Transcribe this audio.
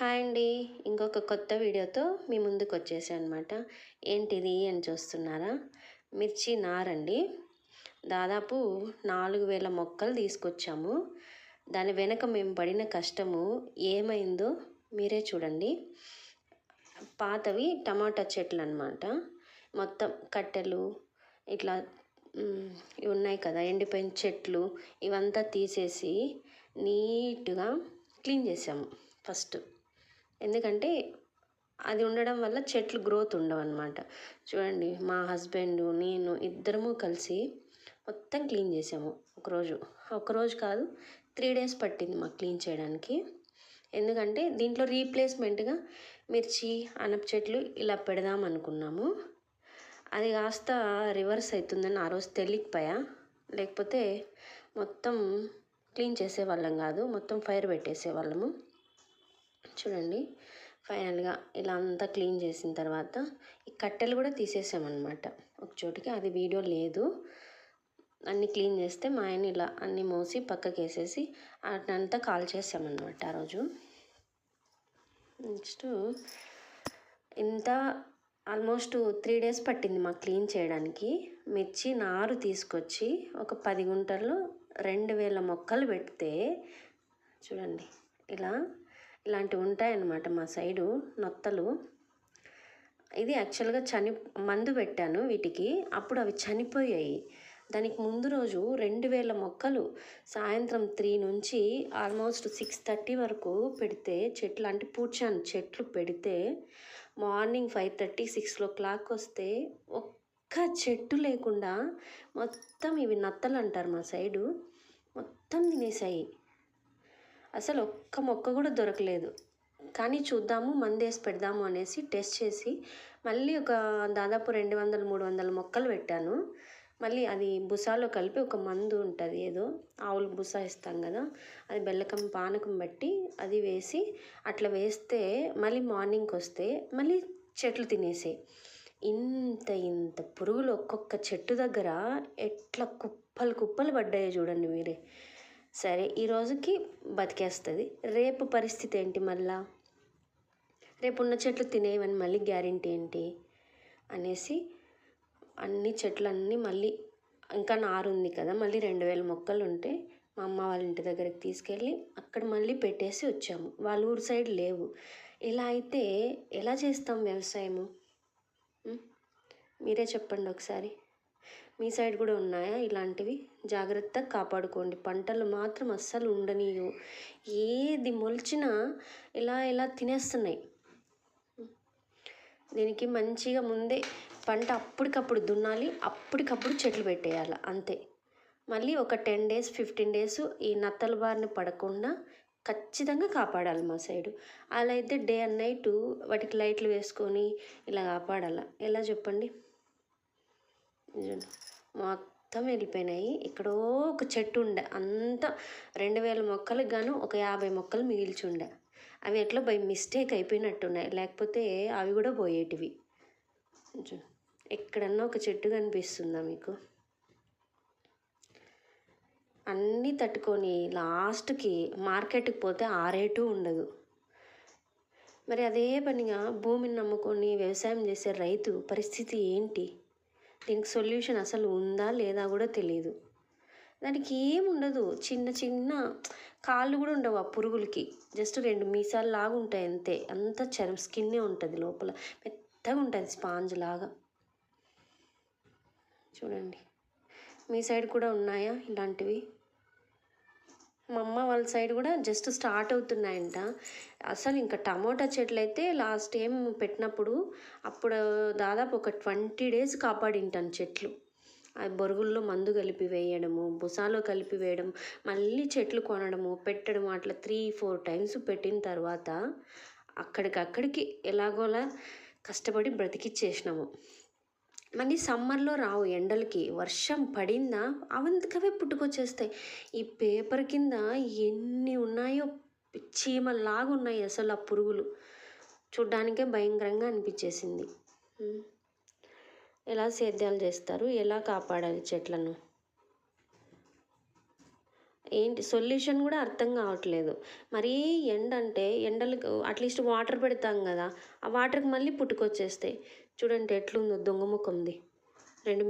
Hi అండి. ఇంకొక కొత్త వీడియోతో మీ ముందుకు వచ్చేసాను అనమాట ఏంటిది అని చూస్తున్నారా? మిర్చి నారండి. దాదాపు నాలుగు వేల మొక్కలు తీసుకొచ్చాము. దాని వెనక మేము పడిన కష్టము ఏమైందో మీరే చూడండి. పాతవి టమాటా చెట్లు అనమాట మొత్తం కట్టెలు ఇట్లా ఇవి ఉన్నాయి కదా ఎండిపోయిన చెట్లు ఇవంతా తీసేసి నీట్గా క్లీన్ చేసాము ఫస్ట్. ఎందుకంటే అది ఉండడం వల్ల చెట్లు గ్రోత్ ఉండవు అనమాట చూడండి మా హస్బెండ్ నేను ఇద్దరము కలిసి మొత్తం క్లీన్ చేసాము ఒకరోజు. ఒకరోజు కాదు త్రీ డేస్ పట్టింది మాకు క్లీన్ చేయడానికి. ఎందుకంటే దీంట్లో రీప్లేస్మెంట్గా మిర్చి అనప చెట్లు ఇలా పెడదాం అనుకున్నాము. అది కాస్త రివర్స్ అవుతుందని ఆ రోజు తెలియకపోయా. లేకపోతే మొత్తం క్లీన్ చేసేవాళ్ళం కాదు మొత్తం ఫైర్ పెట్టేసేవాళ్ళము. చూడండి. ఫైనల్గా ఇలా అంతా క్లీన్ చేసిన తర్వాత ఈ కట్టెలు కూడా తీసేసామన్నమాట. ఒక చోటికి అది వీడియో లేదు. అన్నీ క్లీన్ చేస్తే మా ఆయన ఇలా అన్నీ మోసి పక్కకి వేసేసి అట్నంతా కాల్ చేసామన్నమాట ఆ రోజు. నెక్స్ట్ ఇంత ఆల్మోస్ట్ త్రీ డేస్ పట్టింది మాకు క్లీన్ చేయడానికి. మిర్చి నారు తీసుకొచ్చి ఒక పది గుంటల్లో రెండు వేల మొక్కలు పెడితే చూడండి ఇలా ఇలాంటివి ఉంటాయన్నమాట మా సైడు నొత్తలు. ఇది యాక్చువల్గా చని మందు పెట్టాను వీటికి. అప్పుడు అవి చనిపోయాయి. దానికి ముందు రోజు రెండు వేల మొక్కలు సాయంత్రం త్రీ నుంచి ఆల్మోస్ట్ సిక్స్ థర్టీ వరకు పెడితే చెట్లు అంటే పూడ్చాను చెట్లు పెడితే morning five thirty six o'clock వస్తే ఒక్క చెట్టు లేకుండా మొత్తం ఇవి నత్తలు అంటారు మా సైడు. మొత్తం తినేసాయి. అసలు ఒక్క మొక్క కూడా దొరకలేదు. కానీ చూద్దాము మందేసి పెడదాము అనేసి టెస్ట్ చేసి మళ్ళీ ఒక దాదాపు రెండు వందలు మూడు వందల మొక్కలు పెట్టాను. మళ్ళీ అది బుసాలో కలిపి ఒక మందు ఉంటుంది ఏదో ఆవులు బుసా ఇస్తాం కదా అది బెల్లకం పానకం బట్టి అది వేసి అట్లా వేస్తే మళ్ళీ మార్నింగ్కి వస్తే మళ్ళీ చెట్లు తినేసాయి ఇంత ఇంత పురుగులు ఒక్కొక్క చెట్టు దగ్గర ఎట్లా కుప్పలు కుప్పలు పడ్డాయో చూడండి మీరే. సరే ఈ రోజుకి బతికేస్తుంది. రేపు పరిస్థితి ఏంటి మళ్ళా? రేపు ఉన్న చెట్లు తినేవని మళ్ళీ గ్యారెంటీ ఏంటి? అనేసి అన్ని చెట్లన్నీ మళ్ళీ ఇంకా నారు ఉంది కదా మళ్ళీ రెండు వేల మొక్కలు ఉంటే మా అమ్మ వాళ్ళ ఇంటి దగ్గరికి తీసుకెళ్ళి అక్కడ మళ్ళీ పెట్టేసి వచ్చాము. వాళ్ళ ఊరు సైడ్ లేవు. ఇలా అయితే ఎలా చేస్తాం వ్యవసాయము? మీరే చెప్పండి ఒకసారి. మీ సైడ్ కూడా ఉన్నాయా ఇలాంటివి? జాగ్రత్తగా కాపాడుకోండి. పంటలు మాత్రం అస్సలు ఉండనియు ఏది మొలిచినా ఇలా ఇలా తినేస్తున్నాయి. దీనికి మంచిగా ముందే పంట అప్పటికప్పుడు దున్నాలి అప్పటికప్పుడు చెట్లు పెట్టేయాలి అంతే. మళ్ళీ ఒక టెన్ డేస్ ఫిఫ్టీన్ డేస్ ఈ నత్తల బారిన పడకుండా ఖచ్చితంగా కాపాడాలి మా సైడు. అలా అయితే డే అండ్ నైట్ వాటికి లైట్లు వేసుకొని ఇలా కాపాడాలి? ఎలా చెప్పండి? నిజంగా మొత్తం వెళ్ళిపోయినాయి. ఎక్కడో ఒక చెట్టు ఉండే. అంత రెండు వేల మొక్కలకు గాను ఒక యాభై మొక్కలు మిగిల్చుండే. అవి ఎట్లా బై మిస్టేక్ అయిపోయినట్టున్నాయి. లేకపోతే అవి కూడా పోయేటివి. ఎక్కడన్నా ఒక చెట్టు కనిపిస్తుందా మీకు? అన్నీ తట్టుకొని లాస్ట్కి మార్కెట్కి పోతే ఆ రేటు ఉండదు. మరి అదే పనిగా భూమిని నమ్ముకొని వ్యవసాయం చేసే రైతు పరిస్థితి ఏంటి? దీనికి సొల్యూషన్ అసలు ఉందా లేదా కూడా తెలియదు దానికి ఏముండదు చిన్న చిన్న కాళ్ళు కూడా ఉండవు ఆ పురుగులకి. జస్ట్ రెండు మీసాలు లాగా ఉంటాయి అంతే. అంత చర్మ స్కిన్నే ఉంటుంది లోపల. మెత్తగా ఉంటుంది స్పాంజ్ లాగా. చూడండి. మీ సైడ్ కూడా ఉన్నాయా ఇలాంటివి? మా అమ్మ వాళ్ళ సైడ్ కూడా జస్ట్ స్టార్ట్ అవుతున్నాయంట. అసలు ఇంకా టమోటా చెట్లు అయితే లాస్ట్ టైం పెట్టినప్పుడు అప్పుడు దాదాపు ఒక ట్వంటీ డేస్ కాపాడింటాను చెట్లు. ఆ బొరుగుల్లో మందు కలిపి వేయడము బుసాలో కలిపి వేయడం మళ్ళీ చెట్లు కొనడము పెట్టడం అట్లా త్రీ ఫోర్ టైమ్స్ పెట్టిన తర్వాత అక్కడికక్కడికి ఎలాగోలా కష్టపడి బ్రతికిచ్చేసినాము. మళ్ళీ సమ్మర్లో రావు ఎండలకి. వర్షం పడిందా? అవంతకవే పుట్టుకొచ్చేస్తాయి. ఈ పేపర్ కింద ఎన్ని ఉన్నాయో చీమల్లాగా ఉన్నాయి అసలు ఆ పురుగులు. చూడ్డానికే భయంకరంగా అనిపించేసింది ఎలా సేద్యాలు చేస్తారు? ఎలా కాపాడాలి చెట్లను? ఏంటి? సొల్యూషన్ కూడా అర్థం కావట్లేదు. మరీ ఎండ అంటే ఎండలకు అట్లీస్ట్ వాటర్ పెడతాం కదా ఆ వాటర్కి మళ్ళీ పుట్టుకొచ్చేస్తాయి. చూడండి ఎట్లుందో దొంగ ముఖంది. రెండు